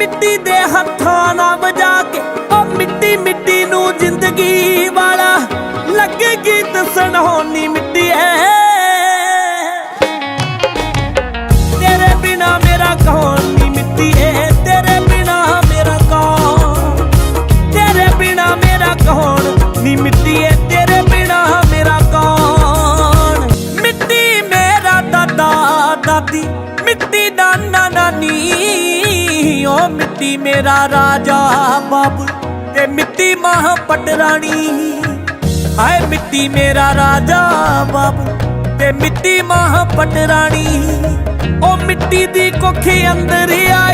ਮਿੱਟੀ ਦੇ ਹੱਥਾਂ ਨਾ ਵਜਾ ਕੇ, ਉਹ ਮਿੱਟੀ ਮਿੱਟੀ ਨੂੰ ਜ਼ਿੰਦਗੀ ਵਾਲਾ ਲੱਗੇਗੀ ਦਸਣ ਹੋਣੀ ਮਿੱਟੀ ਐ। ਤੇਰੇ ਬਿਨਾ ਮੇਰਾ ਕੌਣ ਨਹੀਂ ਮਿੱਟੀ ਐ। ਤੇਰੇ ਬਿਨਾ ਮੇਰਾ ਕੌਣ, ਤੇਰੇ ਬਿਨਾ ਮੇਰਾ ਕੌਣ ਨਹੀਂ ਮਿੱਟੀ ਐ। ਤੇਰੇ ਬਿਨਾ ਮੇਰਾ ਕੌਣ, ਮਿੱਟੀ ਮੇਰਾ ਦਾਦਾ, ਦਾਦੀ, ਮਿੱਟੀ ਦਾ ਨਾਨਾ ਨੀ। ਮਿੱਟੀ ਮੇਰਾ ਰਾਜਾ ਬਾਬੂ ਤੇ ਮਿੱਟੀ ਮਾਂ ਪਟਰਾਣੀ। ਹਾਏ ਮਿੱਟੀ ਮੇਰਾ ਰਾਜਾ ਬਾਬੂ ਤੇ ਮਿੱਟੀ ਮਾਂ ਪਟਰਾਣੀ। ਉਹ ਮਿੱਟੀ ਦੀ ਕੋਖੇ ਅੰਦਰ ਆਈ।